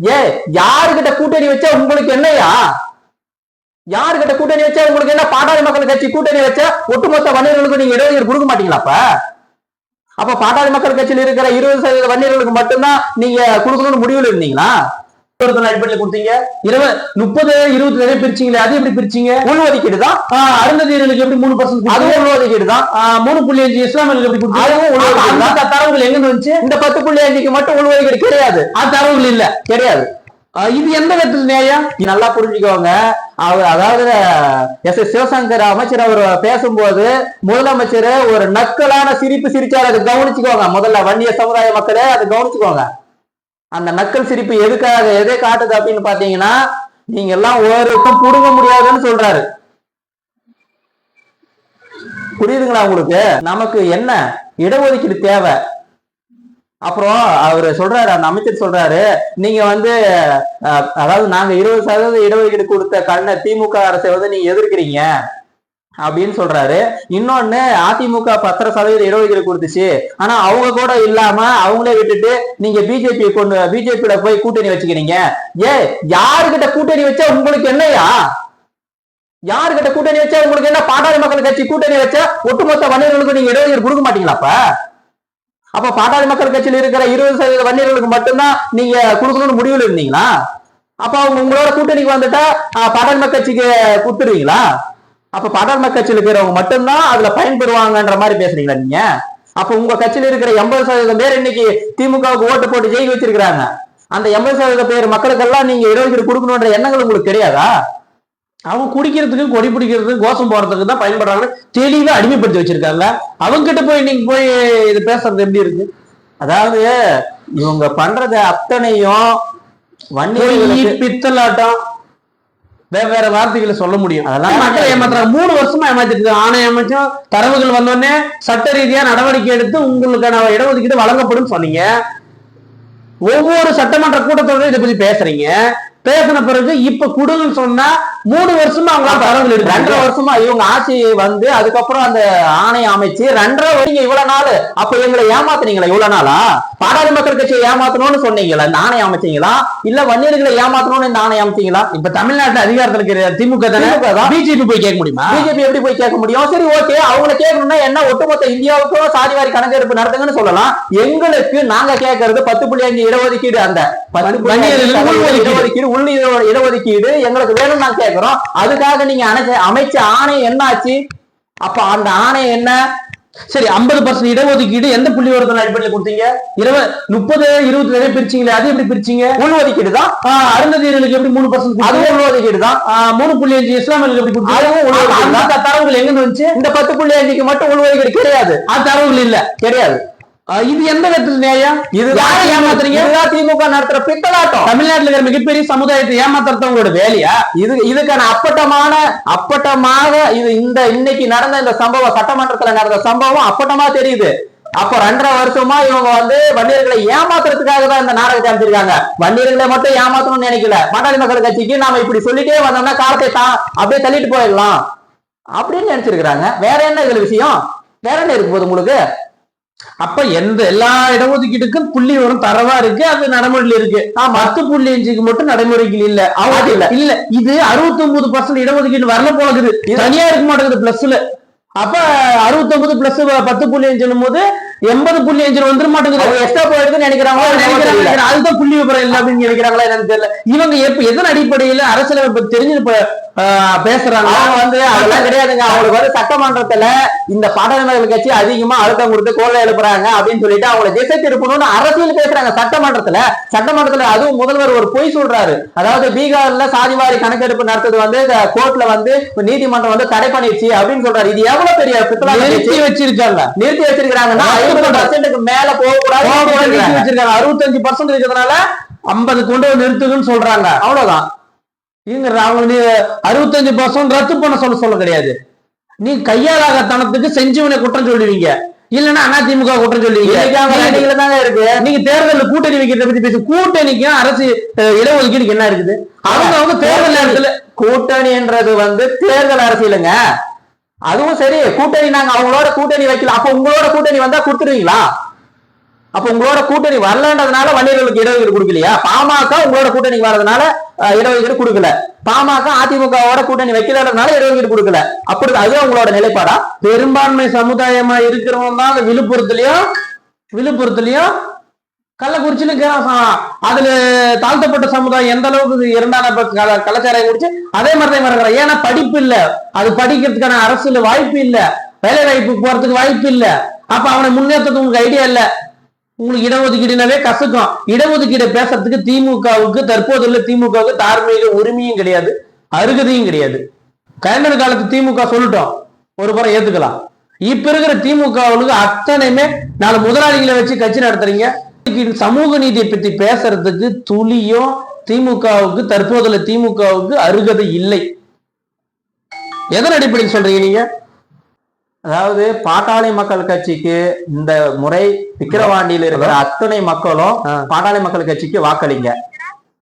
ஏ யாருகிட்ட கூட்டணி வச்சா உங்களுக்கு என்னையா? யாருகிட்ட கூட்டணி வச்சா உங்களுக்கு என்ன? பாட்டாளி மக்கள் கட்சி கூட்டணி வச்சா ஒட்டுமொத்த வன்னியர்களுக்கு நீங்க இடஒதுக்கீடு கொடுக்க மாட்டீங்களா அப்ப? அப்ப பாட்டாளி மக்கள் கட்சியில் இருக்கிற இருபது சதவீத வன்னியர்களுக்கு மட்டும்தான் நீங்க கொடுக்கணும்னு முடிவில் இருந்தீங்களா ஒருத்தர் அடிப்படையில் கொடுத்தீங்க. இருபது முப்பது இருபத்தி நிறைய பிரிச்சீங்களே அது எப்படி பிரிச்சீங்க? உள்ஒதுக்கீடு தான் ஆஹ் அருந்ததியர்களுக்கு எப்படி மூணு பர்சன்ட் அதுவும் உள்ஒதுக்கீடு தான் மூணு புள்ளி அஞ்சு இஸ்லாமியர்களுக்கு எப்படி கொடுத்தீங்க? தான் அந்த தரவுகள் எங்க வந்துச்சு? இந்த பத்து புள்ளி அஞ்சுக்கு மட்டும் உள்ஒதுக்கீடு கிடையாது. அந்த தரவுகள் இல்ல. கிடையாது. இது எந்த விதத்தில் நியாயம்? நல்லா புரிஞ்சுக்கோங்க. அவர் அதாவது எஸ். எஸ். சிவசங்கர் அமைச்சர் அவர் பேசும்போது முதலமைச்சர் ஒரு நக்கலான சிரிப்பு சிரிச்சார். அதை கவனிச்சுக்கோங்க. முதல்ல வன்னிய சமுதாய மக்களே அதை கவனிச்சுக்கோங்க. அந்த நக்கல் சிரிப்பு எதுக்காக எதை காட்டுது அப்படின்னு பாத்தீங்கன்னா நீங்க எல்லாம் ஒருத்தம் புடுங்க முடியாதுன்னு சொல்றாரு. புரியுதுங்களா உங்களுக்கு? நமக்கு என்ன? இடஒதுக்கீடு தேவை. அப்புறம் அவர் சொல்றாரு அந்த அமைச்சர் சொல்றாரு நீங்க வந்து அதாவது நாங்க இருபது சதவீத இடஒதுக்கீடு கொடுத்த கண்ண திமுக அரசை வந்து நீங்க எதிர்க்கிறீங்க. அப்படின்னு சொல்றாரு. இன்னொன்னு அதிமுக பத்தரை சதவீத இடஒதுக்கீடு கொடுத்துச்சு. ஆனா அவங்க கூட இல்லாம அவங்களே விட்டுட்டு நீங்க பிஜேபி கொண்டு பிஜேபியில போய் கூட்டணி வச்சுக்கிறீங்க. ஏ யாருகிட்ட கூட்டணி வச்சா உங்களுக்கு என்னையா யாருகிட்ட கூட்டணி வச்சா உங்களுக்கு என்ன? பாட்டாளி மக்கள் கட்சி கூட்டணி வச்சா ஒட்டுமொத்த வன்னியர்களுக்கு நீங்க இடஒதுக்கீடு கொடுக்க மாட்டீங்களா அப்ப? பாட்டாளி மக்கள் கட்சியில் இருக்கிற இருபது சதவீத வன்னியர்களுக்கு மட்டும்தான் நீங்க கொடுக்கணும்னு முடிவுல இருந்தீங்களா? அப்ப அவங்க உங்களோட கூட்டணிக்கு வந்துட்டா பாட்டாளி மக்கள் கட்சிக்கு கொடுத்துருவீங்களா அப்ப பாட்டாளி கட்சியில் இருக்கிறவங்க மட்டும்தான் அதுல பயன்பெறுவாங்கன்ற மாதிரி பேசுறீங்களா நீங்க? அப்ப உங்க கட்சியில இருக்கிற எண்பது சதவீதம் பேர் இன்னைக்கு திமுகவுக்கு ஓட்டு போட்டு ஜெயிக்க வச்சிருக்கிறாங்க. அந்த எண்பது சதவீத பேர் மக்களுக்கெல்லாம் நீங்க இடஒதுக்கீடு கொடுக்கணுன்ற எண்ணங்கள் உங்களுக்கு தெரியாதா அவங்க குடிக்கிறதுக்கு கொடி பிடிக்கிறதுக்கு கோஷம் போறதுக்கு தான் பயன்படுறாங்க. தெளிவா அடிமைப்படுத்தி வச்சிருக்காங்க. அவங்க கிட்ட போய் நீங்க போய் இது பேசுறது எப்படி இருக்கு? அதாவது இவங்க பண்றது அத்தனையும் வன்னியர்களுக்கு பித்தலாட்டம் வெவ்வேறு வார்த்தைகளை சொல்ல முடியும். அதெல்லாம் மக்களை ஏமாத்துறாங்க. மூணு வருஷமா ஏமாத்திட்டு இருக்காங்க. ஆணை அமைச்சும் தரவுகள் வந்தோடனே சட்ட ரீதியா நடவடிக்கை எடுத்து உங்களுக்கான இடஒதுக்கீடு வழங்கப்படும் சொன்னீங்க. ஒவ்வொரு சட்டமன்ற கூட்டத்தோட இதை பத்தி பேசுறீங்க. பேசின பிறகு இப்ப குடுன்னு சொன்னா மூணு வருஷமா அவங்க தரவுகள் ரெண்டரை வருஷமா இவங்க ஆட்சி வந்து அதுக்கப்புறம் அந்த ஆணையம் அமைச்சு ரெண்டரை வருஷம் இவ்வளவு நாள் அப்ப எங்களை ஏமாத்துனீங்களா? இவ்வளவு நாளா? மக்கள் கட்சியை ஏமாத்தணும்னு சொன்னீங்களா? இந்த ஆணையம் அமைச்சீங்களா? இல்ல வன்னியர்களை ஏமாத்தணும்னு இந்த ஆணையம் அமைச்சீங்களா? இப்ப தமிழ்நாட்டுல அதிகாரத்துல இருக்கிற திமுக தானே. பிஜேபி போய் கேட்க முடியுமா? பிஜேபி எப்படி போய் கேட்க முடியும்? சரி ஓகே. அவங்கள கேட்கணும்னா என்ன? ஒட்டுமொத்த இந்தியாவுக்கும் சாதிவாரி கணக்கெடுப்பு நடத்துங்கன்னு சொல்லலாம். எங்களுக்கு நாங்க கேட்கறது பத்து புள்ளி அஞ்சு இடஒதுக்கீடு அந்த பத்து புள்ளி. இடஒதுக்கீடு உள் இட- இடஒதுக்கீடு எங்களுக்கு வேணும்னு நாங்க கேட்கிறோம் அதுக்காக நீங்க அணைச்ச அமைச்ச ஆணையம் என்ன ஆச்சு அப்ப அந்த ஆணையம் என்ன? சரி ஐம்பது பர்சன்ட் இடஒதுக்கீடு எந்த புள்ளி விவரத்தின் அடிப்படையில் கொடுத்தீங்க? இருபது முப்பது இருபத்தி நிறைய பிரிச்சீங்களே அது எப்படி பிரிச்சீங்க? உள்ஒதுக்கீடு தான். ஆஹ் அருந்ததியர்களுக்கு எப்படி மூணு பர்சன்ட் அதுவும் உள்ஒதுக்கீடு தான். மூணு புள்ளி அஞ்சு இஸ்லாமியர்களுக்கு எப்படி கொடுத்தீங்க? அதுவும் உள்ஒதுக்கீடு தான். தரவுகள் எங்க இருந்து வந்துச்சு? இந்த பத்து புள்ளி அஞ்சுக்கு மட்டும் உள்ஒதுக்கீடு கிடையாது. அந்த தரவுகள் இல்ல. கிடையாது. இது எந்த விதத்தில் நியாயம்? இதுதான் யாரை ஏமாத்துறீங்க? திமுக நடத்துற பித்தலாட்டம். தமிழ்நாட்டுல இருக்கிற மிகப்பெரிய சமுதாயத்தை ஏமாத்துறது உங்களோட வேலையா? இது இதுக்கான அப்பட்டமான அப்பட்டமாக இது இந்த இன்னைக்கு நடந்த இந்த சம்பவம் சட்டமன்றத்துல நடந்த சம்பவம் அப்பட்டமா தெரியுது. அப்ப ரெண்டரை வருஷமா இவங்க வந்து வன்னியர்களை ஏமாத்துறதுக்காக தான் இந்த நாடகத்தை அமைச்சிருக்காங்க. வன்னியர்களை மட்டும் ஏமாத்தணும்னு நினைக்கல. பாட்டாளி மக்கள் கட்சிக்கு நாம இப்படி சொல்லிட்டே வந்தோம்னா காலத்தை தா அப்படியே தள்ளிட்டு போயிடலாம். அப்படின்னு நினைச்சிருக்கிறாங்க. வேற என்ன இதுல விஷயம்? வேற என்ன இருக்கு போகுது உங்களுக்கு? அப்ப எந்த எல்லா இடஒதுக்கீட்டுக்கும் புள்ளி வரும் தரவா இருக்கு அது நடைமுறையில் இருக்கு. பத்து புள்ளி அஞ்சுக்கு மட்டும் நடைமுறைகள் இல்ல. அவங்க இல்ல. இல்ல. இது அறுபத்தி ஒன்பது பர்சன்ட் இடஒதுக்கீடு வரல போல இருக்குது தனியா இருக்க மாட்டேங்குது பிளஸ்ல அப்ப அறுபத்தி ஒன்பது பிளஸ் பத்து புள்ளி அஞ்சுன்னும் போது எண்பது புள்ளி அஞ்சு வந்துட மாட்டேங்குது. எக்ஸ்ட்ரா போயிடுதுன்னு நினைக்கிறாங்க நினைக்கிறாங்க. அதுதான் புள்ளி விவரம் இல்லை அப்படின்னு நினைக்கிறாங்களா? என்னன்னு தெரியல. இவங்க எப்ப எதன் அடிப்படையில அரசியலமைப்பு தெரிஞ்சு பேசுறாங்க. அவங்க வந்து அதெல்லாம் கிடையாதுங்க. அவங்களுக்கு வந்து சட்டமன்றத்துல இந்த பாடநகர் கட்சி அதிகமா அழுத்தம் கொடுத்து கோலை எழுப்புறாங்க அப்படின்னு சொல்லிட்டு அவங்களை திசை திருப்பணும்னு அரசியல் பேசுறாங்க. சட்டமன்றத்துல சட்டமன்றத்துல அதுவும் முதல்வர் ஒரு பொய் சொல்றாரு. அதாவது பீகார்ல சாதிவாரி கணக்கெடுப்பு நடத்தது வந்து கோர்ட்ல வந்து நீதிமன்றம் வந்து தடை பண்ணிடுச்சு அப்படின்னு சொல்றாரு. இது எவ்வளவு பெரிய நிறுத்தி. வச்சிருக்காங்க. நிறுத்தி வச்சிருக்காங்கன்னா ஐம்பது பர்சன்ட்டுக்கு மேல நிறுத்தி வச்சிருக்காங்க. அறுபத்தஞ்சு பர்சன்ட் இருக்கிறதுனால ஐம்பது கொண்டு வந்து நிறுத்துக்குன்னு சொல்றாங்க. அவ்வளவுதான். இங்க அவங்க நீ அறுபத்தஞ்சு பர்சன்ட் ரத்து பண்ண சொல்ல சொல்ல கிடையாது. நீ கையாளாகத்தனத்துக்கு செஞ்சவனை குற்றம் சொல்லுவீங்க. இல்லன்னா அதிமுக குற்றம் சொல்லுவீங்க. தாங்க இருக்கு. நீங்க தேர்தல்ல கூட்டணி வைக்கிறத பத்தி பேசு கூட்டணிக்கும் அரசு இடஒதுக்கீடுக்கு என்ன இருக்குது? அவங்க அவங்க தேர்தல் நேரத்துல கூட்டணின்றது வந்து தேர்தல் அரசியலுங்க. அதுவும் சரி கூட்டணி நாங்க அவங்களோட கூட்டணி வைக்கல. அப்ப உங்களோட கூட்டணி வந்தா கொடுத்துருவீங்களா? அப்ப உங்களோட கூட்டணி வரலன்றதுனால வன்னியர்களுக்கு இடஒதுக்கீடு கொடுக்கலையா? பாமக உங்களோட கூட்டணி வர்றதுனால இடஒதுக்கீடு கொடுக்கல. பாமக அதிமுகவோட கூட்டணி வைக்கலன்றதுனால இடஒதுக்கீடு கொடுக்கல. அப்படி அதுதான் உங்களோட நிலைப்பாடா? பெரும்பான்மை சமுதாயமா இருக்கிறவங்க தான் விழுப்புரத்துலயும் விழுப்புரத்துலயும் கள்ளக்குறிச்சியிலும் இருக்கிறான் அதுல தாழ்த்தப்பட்ட சமுதாயம் எந்த அளவுக்கு இரண்டான கல- கலாச்சாரம் குடிச்சு அதே மாதிரி தான் இருக்கிறான். ஏன்னா படிப்பு இல்ல. அது படிக்கிறதுக்கான அரசுல வாய்ப்பு இல்ல. வேலை வாய்ப்பு போறதுக்கு வாய்ப்பு இல்ல. அப்ப அவனை முன்னேற்றத்துக்கு உங்களுக்கு ஐடியா இல்ல. உங்களுக்கு இடஒதுக்கீடுனாவே கசக்கும். இடஒதுக்கீடு பேசுறதுக்கு திமுகவுக்கு தற்போது உள்ள திமுகவுக்கு தார்மீக உரிமையும் கிடையாது அருகதையும் கிடையாது. கலைஞர் காலத்து திமுக சொல்லிட்டோம். ஒரு புறம் ஏத்துக்கலாம். இப்ப இருக்கிற திமுகவுக்கு அத்தனையுமே நாலு முதலாளிகளை வச்சு கட்சி நடத்துறீங்க. சமூக நீதியை பத்தி பேசுறதுக்கு துளியும் திமுகவுக்கு தற்போதுள்ள திமுகவுக்கு அருகதை இல்லை. எதன் அடிப்படையில் சொல்றீங்க நீங்க? அதாவது பாட்டாளி மக்கள் கட்சிக்கு இந்த முறை விக்கிரவாண்டியில் இருக்கிற அத்தனை மக்களும். பாட்டாளி மக்கள் கட்சிக்கு வாக்களிங்க